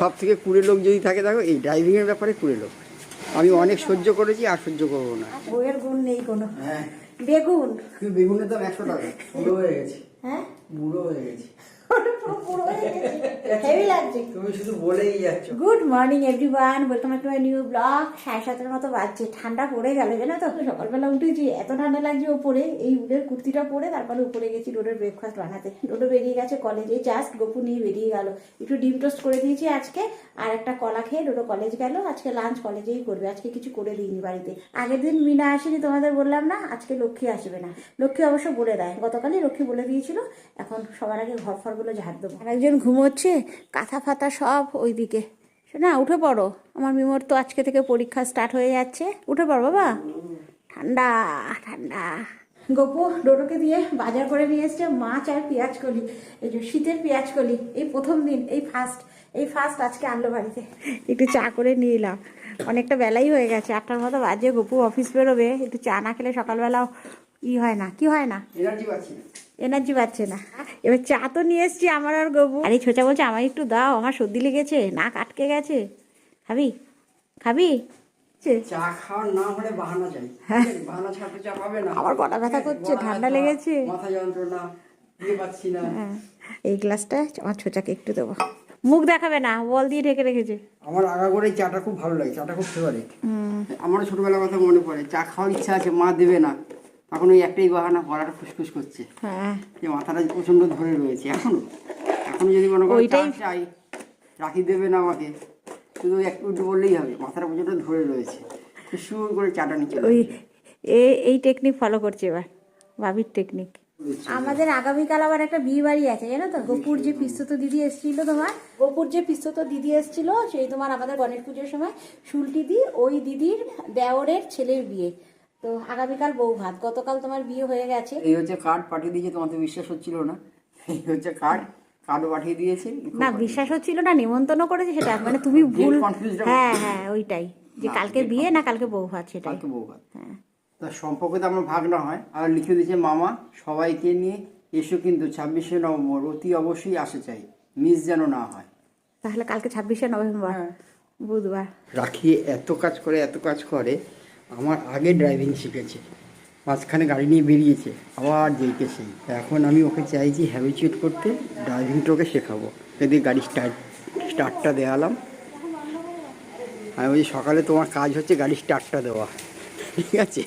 সব থেকে কুড়ে লোক যদি থাকে দেখো এই ড্রাইভিংয়ের ব্যাপারে কুড়ে লোক। আমি অনেক সহ্য করেছি আর সহ্য করব না। বইয়ের গুণ নেই কোনো। হ্যাঁ। বেগুন। বেগুনের দাম একশো টাকা। বুড়ো হয়ে গেছে। হ্যাঁ? বুড়ো হয়ে গেছে। হেভি লাগছে। তুমি শুধু বলেই যাচ্ছ। Good morning everyone welcome to my new blog সাড়ে সাতের মতো বাজছে। ঠান্ডা পড়ে গেল জানো তো? সকালবেলা উঠেছি এত ঠান্ডা লাগছে ওপরে। এই উলের কুর্তিটা পরে তারপরে উপরে গেছি রোডের ব্রেকফাস্ট বানাতে। রোডে বেরিয়ে গেছে কলেজে জাস্ট গপু নিয়ে বেরিয়ে গেল। একটু ডিম টোস্ট করে দিয়েছি আজকে আর একটা কলা খেয়ে রোডো কলেজ গেল। আজকে লাঞ্চ কলেজেই করবে। আজকে কিছু করে দিইনি বাড়িতে। আগের দিন মিনা আসেনি তোমাদের বললাম না আজকে লক্ষ্মী আসবে না। লক্ষ্মী অবশ্য বলে দেয়। গতকালই লক্ষ্মী বলে দিয়েছিল। এখন সবার আগে ঘর ফরগুলো ঝাড় দেবো। একজন ঘুমোচ্ছে, কাঁথা ফাতা সব ওইদিকে। না উঠে পড়ো। আমার মিমোর তো আজকে থেকে পরীক্ষা স্টার্ট হয়ে যাচ্ছে। উঠে পড়ো বাবা। ঠান্ডা ঠান্ডা। গপু, ডোডোকে দিয়ে বাজার করে নিয়ে এসছে মাছ আর পেঁয়াজ কলি। এই যে শীতের পেঁয়াজ কলি, এই প্রথম দিন, এই ফার্স্ট এই ফার্স্ট আজকে আনলো বাড়িতে। একটু চা করে নিয়ে এলাম। অনেকটা বেলাই হয়ে গেছে। আটটার মতো বাজে, গপু অফিস বেরোবে। একটু চা না খেলে সকালবেলাও ই হয় না কি হয় না? এনার্জি পাচ্ছি না। এবার চা তো নিয়ে এসছি আমার আর গবু। আর ছোচা বলছে আমার একটু দাও আমার সর্দি লেগেছে নাক আটকে গেছে। খাবি? খাবি? চে, চা খাওয়ার না হলে বাহানা চাই। হ্যাঁ। বাহানা ছাড়তে চা পাবে না। আমার গলা ব্যথা করছে, ঠান্ডা লেগেছে। মাথা যন্ত্রণা পাচ্ছি না। হ্যাঁ। এই গ্লাসটা আমার ছোচাকে একটু দেবো। মুখ দেখাবে না বল দিয়ে ঢেকে রেখেছে। আমার আগাগোড়ে চাটা খুব ভালো লাগে চাটা খুব ফেভারিট আমারও ছোটবেলার কথা মনে পড়ে চা খাওয়ার ইচ্ছা আছে মা দেবে না। তখন ওই একটাই বাহানা গলাটা ফুসফুস করছে। হ্যাঁ। যে মাথাটা প্রচণ্ড ধরে রয়েছে। এখনও এখনও যদি মনে করো চাই রাখি দেবে না আমাকে শুধু একটু একটু বললেই হবে মাথাটা প্রচণ্ড ধরে রয়েছে। সুর করে চাটা নিচে ওই এ- এই টেকনিক ফলো করছে এবার ভাবির টেকনিক আমাদের আগামীকাল আবার একটা বিয়ে বাড়ি আছে জানো তো? গোপুর যে পিস্তত দিদি এসেছিল তোমার গোপুর যে পিস্তত দিদি এসেছিল সেই তোমার আমাদের গণেশ পুজোর সময় শুলটি দি ওই দিদির দেওরের ছেলের বিয়ে। তো আগামীকাল বউ ভাত। গতকাল তোমার বিয়ে হয়ে গেছে। এই হচ্ছে কার্ড পাঠিয়ে দিয়েছে তোমার তো বিশ্বাস হচ্ছিল না। এই হচ্ছে কার্ড কার্ডও পাঠিয়ে দিয়েছে। না বিশ্বাস হচ্ছিল না নিমন্ত্রণ করেছে সেটা। মানে তুমি ভুল হ্যাঁ হ্যাঁ ওইটাই। যে কালকে বিয়ে না কালকে বউ ভাত সেটাই। কালকে বউ ভাত। হ্যাঁ। তার সম্পর্কে তো আমার ভাগ না হয়। আর লিখে দিয়েছে মামা সবাইকে নিয়ে এসো কিন্তু ছাব্বিশে নভেম্বর। অতি অবশ্যই আসে চাই। মিস যেন না হয়। তাহলে কালকে ছাব্বিশে নভেম্বর হ্যাঁ। বুধবার। রাখি এত কাজ করে এত কাজ করে। আমার আগে ড্রাইভিং শিখেছে। মাঝখানে গাড়ি নিয়ে বেরিয়েছে, আবার যেইকে সেই এখন আমি ওকে চাইছি হ্যাবিচুয়েট করতে ড্রাইভিংটা ওকে শেখাবো। যদি গাড়ি স্টার্ট স্টার্টটা দেওয়ালাম আমি বলছি, সকালে তোমার কাজ হচ্ছে গাড়ি স্টার্টটা দেওয়া। ঠিক আছে?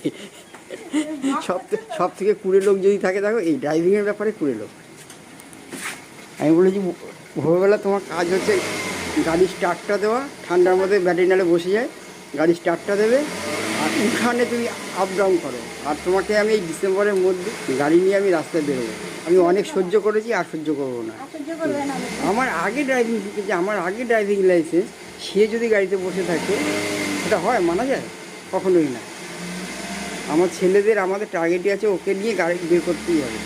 সব সব থেকে কুড়ে লোক যদি থাকে, দেখো এই ড্রাইভিংয়ের ব্যাপারে কুড়ে লোক। আমি বলেছি, ভোরবেলা তোমার কাজ হচ্ছে গাড়ি স্টার্টটা দেওয়া, ঠান্ডার মধ্যে ব্যাটারি নালে বসে যায়, গাড়ি স্টার্টটা দেবে উঠানে তুমি আপ ডাউন করো। আর তোমাকে আমি এই ডিসেম্বরের মধ্যে গাড়ি নিয়ে আমি রাস্তায় বেরোবো। আমি অনেক সহ্য করেছি আর সহ্য করব না। আমার আগে ড্রাইভিং শিখেছে আমার আগে ড্রাইভিং লাইসেন্স সে যদি গাড়িতে বসে থাকে সেটা হয় মানা যায়? কখনোই না। আমার ছেলেদের আমাদের টার্গেটই আছে ওকে নিয়ে গাড়ি বের করতেই হবে।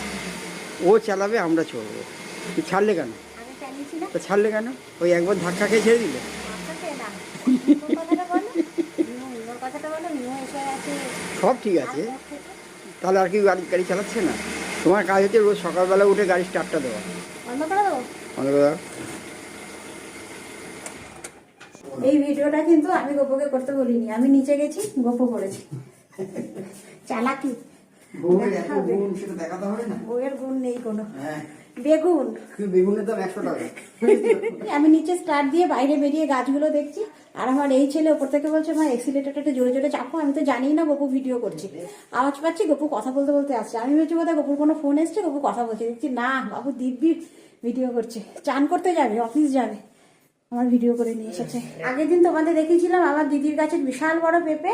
ও চালাবে আমরা চলবো। ছাড়লে কেন? তা ছাড়লে কেন? ওই একবার ধাক্কা খেয়ে ছেড়ে দিলে আপনাকে না তোর কথাটা বলো মিমো মিমোর কথাটা বলো মিমো এসে আছে সব ঠিক আছে। তাহলে আর কি গাড়ি গাড়ি চালাচ্ছে না? তোমার কাজ হচ্ছে রোজ সকালবেলা উঠে গাড়ি স্টার্টটা দেওয়া। এই ভিডিওটা কিন্তু আমি গোপকে করতে বলিনি আমি নিচে গেছি গোপ করেছি। চালাকি। গুণ সেটা দেখাতে হবে না? বইয়ের গুণ নেই কোনো। হ্যাঁ। বেগুন। কিন্তু বেগুনের দাম একশো টাকা? আমি নিচে স্টার্ট দিয়ে বাইরে বেরিয়ে গাছগুলো দেখছি আর আমার এই ছেলে ওপর থেকে বলছে মা এক্সিলেটারটা জোরে জোরে চাপো, আমি তো জানি না গপু ভিডিও করছি। আওয়াজ পাচ্ছি, গপু কথা বলতে বলতে আসছে। আমি ভেবেছি বোধহয় গপুর কোনো ফোন এসছে? গপু কথা বলছে। দেখছি, না, বাবু দিব্যি ভিডিও করছে। চান করতে যাবে অফিস যাবে। আমার ভিডিও করে নিয়ে এসেছে। আগের দিন তোমাদের দেখিয়েছিলাম আমার দিদির গাছের বিশাল বড় পেঁপে,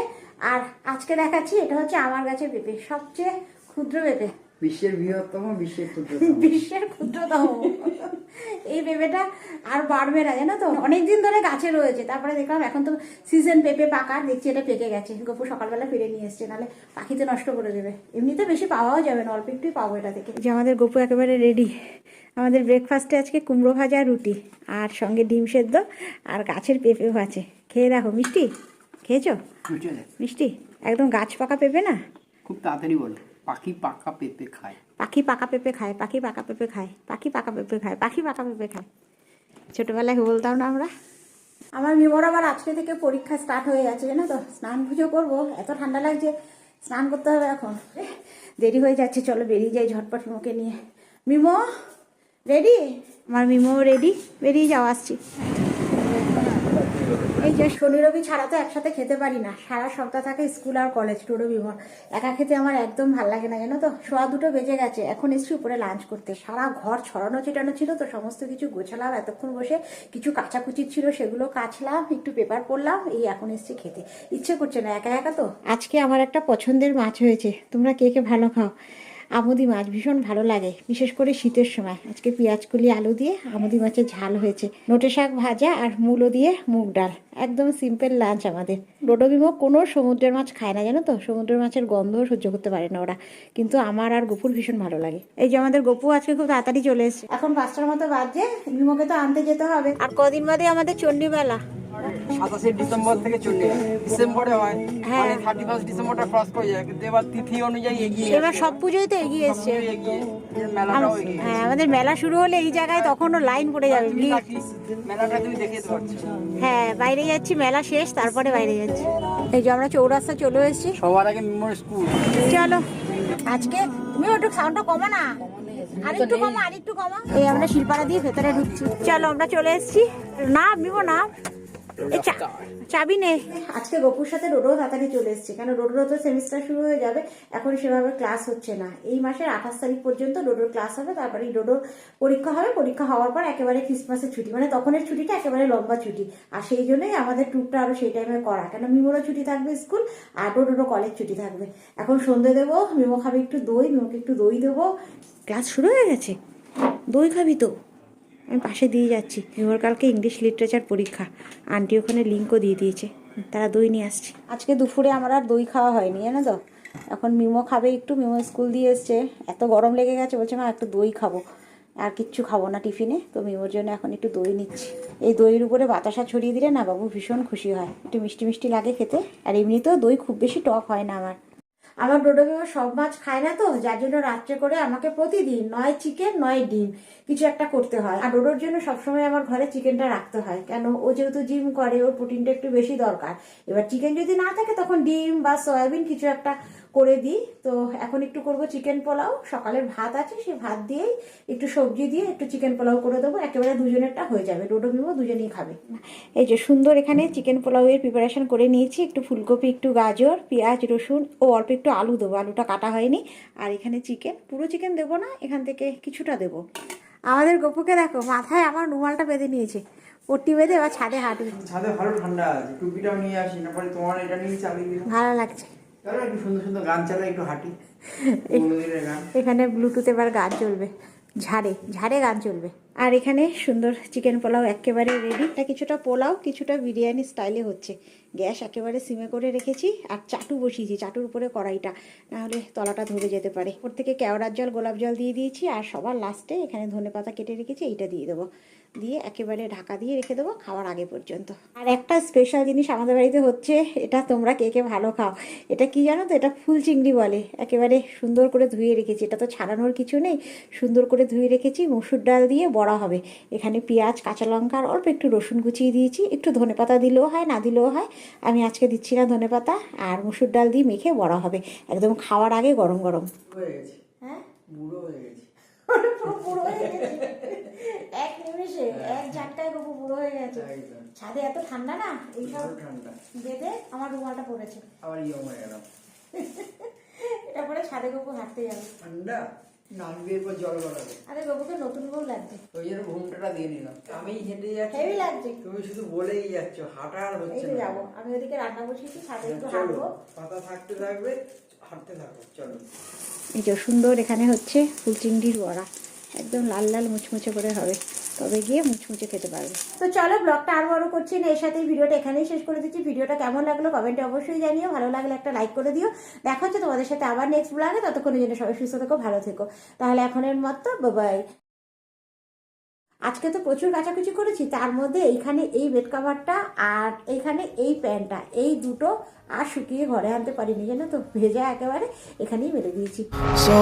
আর আজকে দেখাচ্ছি, এটা হচ্ছে আমার গাছের পেঁপে, সবচেয়ে ক্ষুদ্র পেঁপে। বিশ্বের বৃহত্তম বিশ্বের ক্ষুদ্রতম। বিশ্বের ক্ষুদ্রতম। এই পেঁপেটা আর বাড়বে না জানো তো? অনেকদিন ধরে গাছে রয়েছে। তারপরে দেখলাম এখন তো সিজন পেঁপে পাকা দেখছি এটা পেকে গেছে। গপু সকালবেলা ফিরে নিয়ে এসছে নাহলে পাখিতে নষ্ট করে দেবে। এমনিতে বেশি পাওয়াও যাবে না অল্প একটুই পাবো এটা থেকে। যে আমাদের গপু একেবারে রেডি আমাদের ব্রেকফাস্টে আজকে কুমড়ো ভাজা রুটি আর সঙ্গে ডিম সেদ্ধ আর গাছের পেঁপেও আছে। খেয়ে দেখো মিষ্টি? খেয়েছো? মিষ্টি? একদম গাছ পাকা পেঁপে না? খুব তাড়াতাড়ি বলো। পাখি পাকা পেঁপে খায়। পাখি পাকা পেঁপে খায় পাখি পাকা পেঁপে খায় পাখি পাকা পেঁপে খায় পাখি পাকা পেঁপে খায়। ছোটবেলায় বলতাম না আমরা। আমার মিমোর আবার আজকে থেকে পরীক্ষা স্টার্ট হয়ে গেছে জানো তো? স্নান পুজো করব এত ঠান্ডা লাগছে স্নান করতে হবে এখন। দেরি হয়ে যাচ্ছে চলো বেরিয়ে যাই ঝটপট মিমোকে নিয়ে। মিমো রেডি আমার মিমো রেডি বেরিয়ে যাও আসছি। এই যে শনি রবি ছাড়া তো একসাথে খেতে পারি না। সারা সপ্তাহ থাকে স্কুল আর কলেজ টুডো বিমর একা খেতে আমার একদম ভালো লাগে না, জানো তো? সোয়া দুটো বেজে গেছে, এখন এসছি উপরে লাঞ্চ করতে। সারা ঘর ছড়ানো ছিটানো ছিল তো, সমস্ত কিছু গোছালাম, এতক্ষণ বসে কিছু কাচাকুচি ছিল, সেগুলো কাচলাম, একটু পেপার পড়লাম, এই এখন এসছি খেতে। ইচ্ছে করছে না, একা একা তো? আজকে আমার একটা পছন্দের মাছ হয়েছে, তোমরা কে কে ভালো খাও? আমুদি মাছ ভীষণ ভালো লাগে, বিশেষ করে শীতের সময়। আজকে পেঁয়াজ কলি, আলু দিয়ে আমুদি মাছের ঝাল হয়েছে। নোটে শাক ভাজা আর মূলো দিয়ে মুগ ডাল, একদম সিম্পল লাঞ্চ আমাদের। ডোডো বিমো কোনো সমুদ্রের মাছ খায় না, জানো তো? সমুদ্রের মাছের গন্ধও সহ্য করতে পারে না ওরা। কিন্তু আমার আর গপুর ভীষণ ভালো লাগে। এই যে আমাদের গপু আজকে খুব তাড়াতাড়ি চলে এসেছে। এখন পাঁচটার মতো বাজছে বিমোকে তো আনতে যেতে হবে। আর কদিন বাদে আমাদের চণ্ডীমেলা। সাতাশে ডিসেম্বর থেকে চলে ডিসেম্বরে হয় হ্যাঁ। মানে থার্টি ফার্স্ট ডিসেম্বরটা ক্রস করে যায়। কিন্তু এবার তিথি অনুযায়ী এগিয়ে এবার সব পুজোই তো এগিয়ে এসছে। হ্যাঁ আমাদের মেলা শুরু হলে এই জায়গায় তখনও লাইন পড়ে যাবে। মেলাটা তুমি দেখে হ্যাঁ বাইরে যাচ্ছি মেলা শেষ তারপরে বাইরে যাচ্ছি। এই যে আমরা চৌরাস্তা চলে এসেছি। সবার আগে মেমোরি স্কুল চলো আজকে তুমি একটু সাউন্ডটা কমা না। আর একটু কমা আর একটু কমা এই আমরা শিলপাড়া দিয়ে ভেতরে ঢুকছি। চলো আমরা চলে এসেছি। না বিবো না চাবি নে। আজকে গপুর সাথে রোডো তাড়াতাড়ি চলে এসেছে। কেন রোডোর তো সেমিস্টার শুরু হয়ে যাবে এখন সেভাবে ক্লাস হচ্ছে না। এই মাসের আঠাশ তারিখ পর্যন্ত রোডোর ক্লাস হবে তারপরে রোডোর পরীক্ষা হবে। পরীক্ষা হওয়ার পর একেবারে ক্রিসমাসের ছুটি মানে তখনের ছুটিটা একেবারে লম্বা ছুটি। আর সেই জন্যই আমাদের ট্যুরটা আরও সেই টাইমে করা। কেন মিমোরও ছুটি থাকবে স্কুল আর রোডোরও কলেজ ছুটি থাকবে। এখন সন্ধে দেবো মিমো খাবে একটু দই মিমোকে একটু দই দেবো। ক্লাস শুরু হয়ে গেছে? দই খাবি তো? আমি পাশে দিয়ে যাচ্ছি। মিমোর কালকে ইংলিশ লিটারেচার পরীক্ষা। আন্টি ওখানে লিঙ্কও দিয়ে দিয়েছে। তারা দই নিয়ে আসছে। আজকে দুপুরে আমার আর দই খাওয়া হয়নি, জানো তো? এখন মিমো খাবে একটু, মিমো স্কুল দিয়ে এসছে। এত গরম লেগে গেছে, বলছে, মা, একটু দই খাব। আর কিচ্ছু খাব না টিফিনে। তো মিমোর জন্য এখন একটু দই নিচ্ছি। এই দইয়ের উপরে বাতাসা ছড়িয়ে দিলে না বাবু ভীষণ খুশি হয়। একটু মিষ্টি মিষ্টি লাগে খেতে। আর এমনিতেও দই খুব বেশি টক হয় না আমার। আমার ডোডো সব মাছ খায় না তো, যার জন্য রাত্রে করে আমাকে প্রতিদিন নয় চিকেন নয় ডিম কিছু একটা করতে হয়। আর ডোডোর জন্য সবসময় আমার ঘরে চিকেনটা রাখতে হয়। কেন? ও যেহেতু জিম করে, ওর প্রোটিনটা একটু বেশি দরকার। এবার চিকেন যদি না থাকে, তখন ডিম বা সয়াবিন কিছু একটা করে দিই। তো এখন একটু করব চিকেন পোলাও। সকালের ভাত আছে সেই ভাত দিয়েই একটু সবজি দিয়ে একটু চিকেন পোলাও করে দেবো। একেবারে দুজনেরটা হয়ে যাবে। ডোডো বিমো দুজনেই খাবে। এই যে সুন্দর এখানে চিকেন পোলাওয়ের প্রিপারেশন করে নিয়েছি। একটু ফুলকপি একটু গাজর পেঁয়াজ রসুন ও অল্প একটু আলু দেবো। আলুটা কাটা হয়নি। আর এখানে চিকেন পুরো চিকেন দেবো না এখান থেকে কিছুটা দেবো। আমাদের গপুকে দেখো মাথায় আমার রুমালটা বেঁধে নিয়েছে। পট্টি বেঁধে এবার ছাদে হাঁটবে। ছাদে ভালো ঠান্ডা আছে। টুপিটাও নিয়ে আসি না পরে তোমার এটা নিয়ে চালিয়ে ভালো লাগছে। চলো একটু সুন্দর সুন্দর গান চালাই একটু হাঁটি। গান। এখানে ব্লুটুথ এবার গান চলবে। ঝাড়ে ঝাড়ে গান চলবে। আর এখানে সুন্দর চিকেন পোলাও একেবারে রেডি এটা কিছুটা পোলাও কিছুটা বিরিয়ানি স্টাইলে হচ্ছে। গ্যাস একেবারে সিমে করে রেখেছি আর চাটু বসিয়েছি চাটুর উপরে কড়াইটা। নাহলে তলাটা ধরে যেতে পারে। ওর থেকে কেওড়ার জল গোলাপ জল দিয়ে দিয়েছি আর সবার লাস্টে এখানে ধনে পাতা কেটে রেখেছি এইটা দিয়ে দেবো। দিয়ে একেবারে ঢাকা দিয়ে রেখে দেবো খাওয়ার আগে পর্যন্ত। আর একটা স্পেশাল জিনিস আমাদের বাড়িতে হচ্ছে এটা তোমরা কে কে ভালো খাও? এটা কি জানো তো? এটা ফুল চিংড়ি বলে। একেবারে সুন্দর করে ধুয়ে রেখেছি। এটা তো ছাড়ানোর কিছু নেই। সুন্দর করে ধুয়ে রেখেছি। মসুর ডাল দিয়ে বড়া হবে। এখানে পেঁয়াজ কাঁচা লঙ্কা আর অল্প একটু রসুন কুচিয়ে দিয়েছি। একটু ধনে পাতা দিলেও হয় না দিলেও হয়। আমি আজকে দিচ্ছি না ধনে পাতা। আর মসুর ডাল দিয়ে মেখে বড়া হবে। একদম খাওয়ার আগে গরম গরম। হ্যাঁ বুড়ো হয়ে গেছে। পুরো বুড়ো হয়ে গেছে। এক নিমেষে এক ঝাটকায় গপু বুড়ো হয়ে গেছে। ছাদে এত ঠান্ডা না? এইসব বেঁধে আমার রুমালটা পড়েছে আবার ইয়ং হয়ে গেলাম এটা পরে ছাদে গপু হাঁটতে যাবে। ঠান্ডা? নামবে এরপর জল গড়াবে আরে গপুকে নতুন বউ লাগছে ওই জন্য ঘুমটাটা দিয়ে নিলাম। আমি হেঁটে যাচ্ছি। হেভি লাগছে। তুমি শুধু বলেই যাচ্ছ হাঁটা আর হচ্ছে না। যাব। আমি ওদিকে রান্না বসিয়েছি ছাদে একটু চলো। হাঁটবো। পাতা থাকতে থাকবে। এই যে সুন্দর এখানে হচ্ছে ফুল চিংড়ির বড়া। একদম লাল লাল মুচমুচে করে হবে। তবে গিয়ে মুচমুচে খেতে পারবে। তো চলো ব্লগটা আর বড় করছি। না এর সাথে ভিডিওটা এখানেই শেষ করে দিচ্ছি। ভিডিওটা কেমন লাগল কমেন্টে অবশ্যই জানিও। ভালো লাগলে একটা লাইক করে দিও। দেখা হচ্ছে তোমাদের সাথে আবার নেক্সট ব্লগে ততক্ষণের জন্য সবাই সুস্থ থেকো, ভালো থেকো। তাহলে এখনের মতো বাবাই আজকে তো প্রচুর কাচাকুচি করেছি, তার মধ্যে এইখানে এই বেড কাভারটা আর এইখানে এই প্যান্টটা, এই দুটো আর শুকিয়ে ঘরে আনতে পারিনি, জানো তো? ভেজা একেবারে এখানেই মেরে দিয়েছি। So